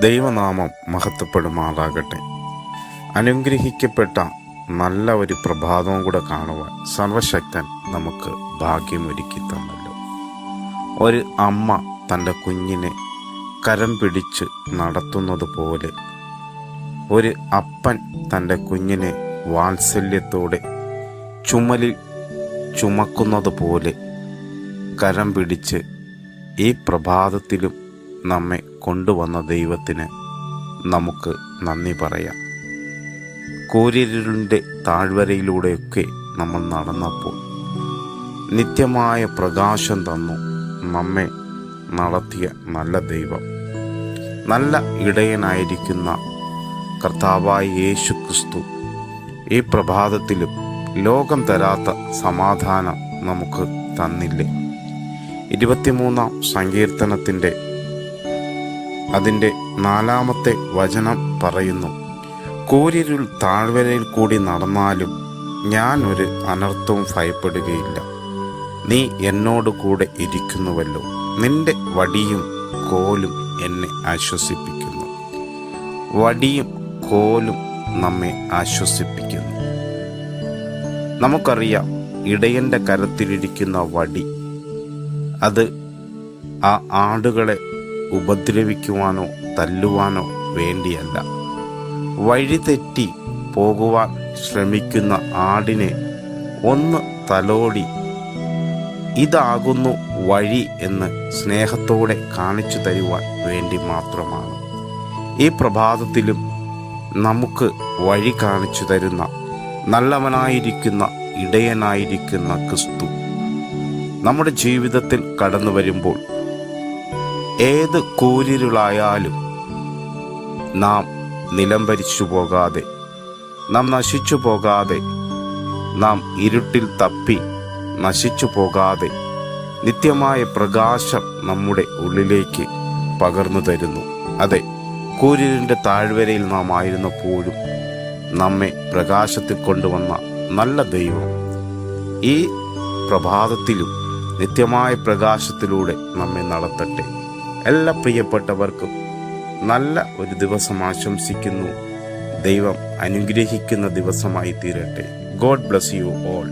ദൈവനാമം മഹത്വപ്പെടുമാറാകട്ടെ അനുഗ്രഹിക്കപ്പെട്ട നല്ല ഒരു പ്രഭാതവും കൂടെ കാണുവാൻ സർവശക്തൻ നമുക്ക് ഭാഗ്യമൊരുക്കി തന്നല്ലോ. ഒരു അമ്മ തന്റെ കുഞ്ഞിനെ കരം പിടിച്ച് നടത്തുന്നത് പോലെ ഒരു അപ്പൻ തന്റെ കുഞ്ഞിനെ വാത്സല്യത്തോടെ ചുമലിൽ ചുമക്കുന്നത് പോലെ കരം പിടിച്ച് ഈ പ്രഭാതത്തിലും നമ്മെ കൊണ്ടുവന്ന ദൈവത്തിന് നമുക്ക് നന്ദി പറയാം. കൂരിരുളിന്റെ താഴ്വരയിലൂടെയൊക്കെ നമ്മൾ നടന്നപ്പോൾ നിത്യമായ പ്രകാശം തന്നു നമ്മെ നടത്തിയ നല്ല ദൈവം. നല്ല ഇടയനായിരിക്കുന്ന കർത്താവായ യേശു ക്രിസ്തു ഈ പ്രഭാതത്തിലും ലോകം തരാത്ത സമാധാനം നമുക്ക് തന്നില്ലേ? ഇരുപത്തിമൂന്നാം സങ്കീർത്തനത്തിന്റെ അതിന്റെ നാലാമത്തെ വചനം പറയുന്നു. കൂരിരുൾ താഴ്വരയിൽ കൂടി നടന്നാലും ഞാൻ ഒരു അനർത്ഥവും ഭയപ്പെടുകയില്ല. നീ എന്നോട് കൂടെ ഇരിക്കുന്നുവല്ലോ. നിന്റെ വടിയും കോലും എന്നെ ആശ്വസിപ്പിക്കുന്നു. വടിയും കോലും നമ്മെ ആശ്വസിപ്പിക്കുന്നു. നമുക്കറിയാം ഇടയന്റെ കരത്തിലിരിക്കുന്ന വടി അത് ആ ആടുകളെ ഉപദ്രവിക്കുവാനോ തല്ലുവാനോ വേണ്ടിയല്ല. വഴിതെറ്റി പോകുവാൻ ശ്രമിക്കുന്ന ആടിനെ ഒന്ന് തലോടി. ഇതാകുന്നു വഴി എന്ന് സ്നേഹത്തോടെ കാണിച്ചു തരുവാൻ വേണ്ടി മാത്രമാണ്. ഈ പ്രഭാതത്തിലും നമുക്ക് വഴി കാണിച്ചു തരുന്ന നല്ലവനായിരിക്കുന്ന ഇടയനായിരിക്കുന്ന ക്രിസ്തു നമ്മുടെ ജീവിതത്തിൽ കടന്നു വരുമ്പോൾ ഏത് കൂരിരുളായാലും നാം നിലംപരിച്ചു പോകാതെ നാം നശിച്ചു പോകാതെ നാം ഇരുട്ടിൽ തപ്പി നശിച്ചു പോകാതെ നിത്യമായ പ്രകാശം നമ്മുടെ ഉള്ളിലേക്ക് പകർന്നു തരുന്നു. അതെ കൂരിരിന്റെ താഴ്വരയിൽ നാം ആയിരുന്നപ്പോഴും നമ്മെ പ്രകാശത്തിൽ കൊണ്ടുവന്ന നല്ല ദൈവം ഈ പ്രഭാതത്തിലും നിത്യമായ പ്രകാശത്തിലൂടെ നമ്മെ നടത്തട്ടെ. എല്ലാ പ്രിയപ്പെട്ടവർക്കും നല്ല ഒരു ദിവസം ആശംസിക്കുന്നു. ദൈവം അനുഗ്രഹിക്കുന്ന ദിവസമായി തീരട്ടെ ഗോഡ് ബ്ലസ് യു ഓൾ.